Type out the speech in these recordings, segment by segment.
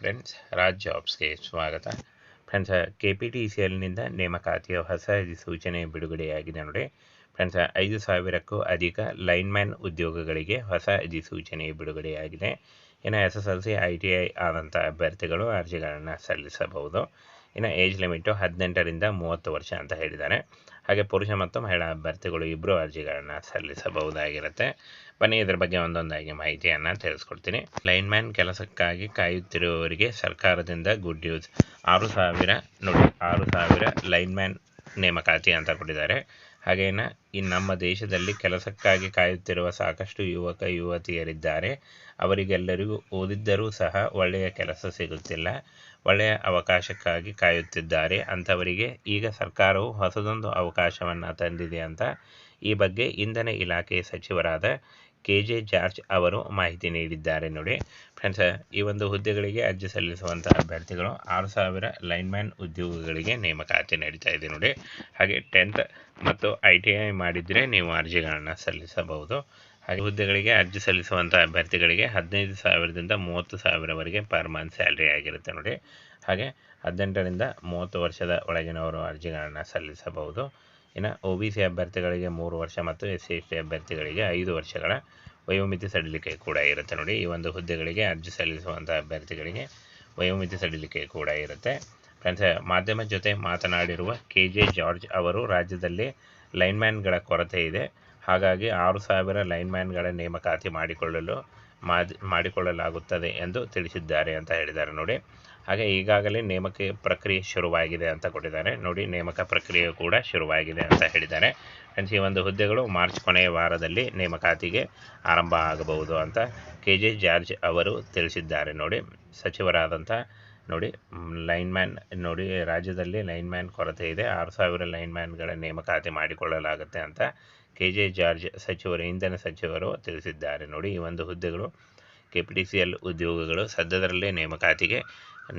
Friends Raj ಜಾಬ್ಸ್ಗೆ ಸ್ವಾಗತ. Friends K P T C ಎಲ್ನಿಂದ ನೇಮಕಾತಿಯ ಹೊಸ ಅಧಿಸೂಚನೆ ಬಿಡುಗಡೆಯಾಗಿದೆ ನೋಡಿ. ಫ್ರೆಂಡ್ಸ್, ಐದು ಸಾವಿರಕ್ಕೂ ಅಧಿಕ ಲೈನ್ಮ್ಯಾನ್ ಉದ್ಯೋಗಗಳಿಗೆ ಹೊಸ ಅಧಿಸೂಚನೆ ಬಿಡುಗಡೆಯಾಗಿದೆ. ಇನ್ನು S S L C, I T I ಆದಂಥ ಅಭ್ಯರ್ಥಿಗಳು ಅರ್ಜಿಗಳನ್ನು ಸಲ್ಲಿಸಬಹುದು. ಇನ್ನು ಏಜ್ ಲಿಮಿಟು ಹದಿನೆಂಟರಿಂದ ಮೂವತ್ತು ವರ್ಷ ಅಂತ ಹೇಳಿದ್ದಾರೆ. ಹಾಗೆ ಪುರುಷ ಮತ್ತು ಮಹಿಳಾ ಅಭ್ಯರ್ಥಿಗಳು ಇಬ್ಬರು ಅರ್ಜಿಗಳನ್ನು ಸಲ್ಲಿಸಬಹುದಾಗಿರುತ್ತೆ. ಬನ್ನಿ, ಇದರ ಬಗ್ಗೆ ಒಂದೊಂದಾಗಿ ಮಾಹಿತಿಯನ್ನು ತಿಳಿಸ್ಕೊಡ್ತೀನಿ. ಲೈನ್ಮ್ಯಾನ್ ಕೆಲಸಕ್ಕಾಗಿ ಕಾಯುತ್ತಿರುವವರಿಗೆ ಸರ್ಕಾರದಿಂದ ಗುಡ್ ನ್ಯೂಸ್. ಆರು ಸಾವಿರ ನೋಡಿ, ಆರು ಸಾವಿರ ಲೈನ್ಮ್ಯಾನ್ ನೇಮಕಾತಿ ಅಂತ ಕೊಟ್ಟಿದ್ದಾರೆ. ಹಾಗೇನ ಈ ನಮ್ಮ ದೇಶದಲ್ಲಿ ಕೆಲಸಕ್ಕಾಗಿ ಕಾಯುತ್ತಿರುವ ಸಾಕಷ್ಟು ಯುವಕ, ಯುವತಿಯರಿದ್ದಾರೆ. ಅವರಿಗೆಲ್ಲರಿಗೂ ಓದಿದ್ದರೂ ಸಹ ಒಳ್ಳೆಯ ಕೆಲಸ ಸಿಗುತ್ತಿಲ್ಲ. ಒಳ್ಳೆಯ ಅವಕಾಶಕ್ಕಾಗಿ ಕಾಯುತ್ತಿದ್ದಾರೆ. ಅಂಥವರಿಗೆ ಈಗ ಸರ್ಕಾರವು ಹೊಸದೊಂದು ಅವಕಾಶವನ್ನು ತಂದಿದೆ ಅಂತ ಈ ಬಗ್ಗೆ ಇಂಧನ ಇಲಾಖೆ ಸಚಿವರಾದ ಕೆ ಜೆ ಜಾರ್ಜ್ ಅವರು ಮಾಹಿತಿ ನೀಡಿದ್ದಾರೆ ನೋಡಿ. ಫ್ರೆಂಡ್ಸ್, ಈ ಒಂದು ಹುದ್ದೆಗಳಿಗೆ ಅರ್ಜಿ ಸಲ್ಲಿಸುವಂತಹ ಅಭ್ಯರ್ಥಿಗಳು ಆರು ಸಾವಿರ ಲೈನ್ಮ್ಯಾನ್ ಉದ್ಯೋಗಗಳಿಗೆ ನೇಮಕಾತಿ ನಡೀತಾ ಇದೆ ನೋಡಿ. ಹಾಗೆ ಟೆಂತ್ ಮತ್ತು ಐ ಟಿ ಐ ಮಾಡಿದರೆ ನೀವು ಅರ್ಜಿಗಳನ್ನು ಸಲ್ಲಿಸಬಹುದು. ಹಾಗೆ ಹುದ್ದೆಗಳಿಗೆ ಅರ್ಜಿ ಸಲ್ಲಿಸುವಂಥ ಅಭ್ಯರ್ಥಿಗಳಿಗೆ ಹದಿನೈದು ಸಾವಿರದಿಂದ ಮೂವತ್ತು ಸಾವಿರವರೆಗೆ ಪರ್ ಮಂತ್ ಸ್ಯಾಲ್ರಿ ಆಗಿರುತ್ತೆ ನೋಡಿ. ಹಾಗೆ ಹದಿನೆಂಟರಿಂದ ಮೂವತ್ತು ವರ್ಷದ ಒಳಗಿನವರು ಅರ್ಜಿಗಳನ್ನು ಸಲ್ಲಿಸಬಹುದು. ಇನ್ನು ಒ ಬಿ ಸಿ ಅಭ್ಯರ್ಥಿಗಳಿಗೆ ಮೂರು ವರ್ಷ ಮತ್ತು ಎಸ್ ಸಿ ಎಸ್ ಟಿ ಅಭ್ಯರ್ಥಿಗಳಿಗೆ ಐದು ವರ್ಷಗಳ ವಯೋಮಿತಿ ಸಡಿಲಿಕೆ ಕೂಡ ಇರುತ್ತೆ ನೋಡಿ. ಈ ಒಂದು ಹುದ್ದೆಗಳಿಗೆ ಅರ್ಜಿ ಸಲ್ಲಿಸುವಂಥ ಅಭ್ಯರ್ಥಿಗಳಿಗೆ ವಯೋಮಿತಿ ಸಡಿಲಿಕೆ ಕೂಡ ಇರುತ್ತೆ. ಫ್ರೆಂಡ್ಸ್, ಮಾಧ್ಯಮ ಜೊತೆ ಮಾತನಾಡಿರುವ ಕೆ ಜೆ ಜಾರ್ಜ್ ಅವರು ರಾಜ್ಯದಲ್ಲಿ ಲೈನ್ಮ್ಯಾನ್ಗಳ ಕೊರತೆ ಇದೆ. ಹಾಗಾಗಿ ಆರು ಸಾವಿರ ಲೈನ್ಮ್ಯಾನ್ಗಳ ನೇಮಕಾತಿ ಮಾಡಿಕೊಳ್ಳಲು ಮಾಡಿಕೊಳ್ಳಲಾಗುತ್ತದೆ ಎಂದು ತಿಳಿಸಿದ್ದಾರೆ ಅಂತ ಹೇಳಿದ್ದಾರೆ ನೋಡಿ. ಹಾಗೆ ಈಗಾಗಲೇ ನೇಮಕ ಪ್ರಕ್ರಿಯೆ ಶುರುವಾಗಿದೆ ಅಂತ ಕೊಟ್ಟಿದ್ದಾರೆ. ನೋಡಿ, ನೇಮಕ ಪ್ರಕ್ರಿಯೆ ಕೂಡ ಶುರುವಾಗಿದೆ ಅಂತ ಹೇಳಿದ್ದಾರೆ. ಫ್ರೆಂಡ್ಸ್, ಈ ಒಂದು ಹುದ್ದೆಗಳು ಮಾರ್ಚ್ ಕೊನೆಯ ವಾರದಲ್ಲಿ ನೇಮಕಾತಿಗೆ ಆರಂಭ ಆಗಬಹುದು ಅಂತ ಕೆ ಜಾರ್ಜ್ ಅವರು ತಿಳಿಸಿದ್ದಾರೆ ನೋಡಿ. ಸಚಿವರಾದಂಥ ನೋಡಿ ಲೈನ್ ಮ್ಯಾನ್ ನೋಡಿ, ರಾಜ್ಯದಲ್ಲಿ ಲೈನ್ ಮ್ಯಾನ್ ಕೊರತೆ ಇದೆ. ಆರು ಸಾವಿರ ಲೈನ್ ಮ್ಯಾನ್ಗಳ ನೇಮಕಾತಿ ಮಾಡಿಕೊಳ್ಳಲಾಗುತ್ತೆ ಅಂತ ಕೆ ಜೆ ಜಾರ್ಜ್ ಸಚಿವರು, ಇಂಧನ ಸಚಿವರು ತಿಳಿಸಿದ್ದಾರೆ. ನೋಡಿ, ಈ ಒಂದು ಹುದ್ದೆಗಳು K P T C L ಉದ್ಯೋಗಗಳು ಸದ್ಯದಲ್ಲೇ ನೇಮಕಾತಿಗೆ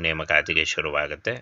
ನೇಮಕಾತಿಗೆ ಶುರುವಾಗುತ್ತೆ.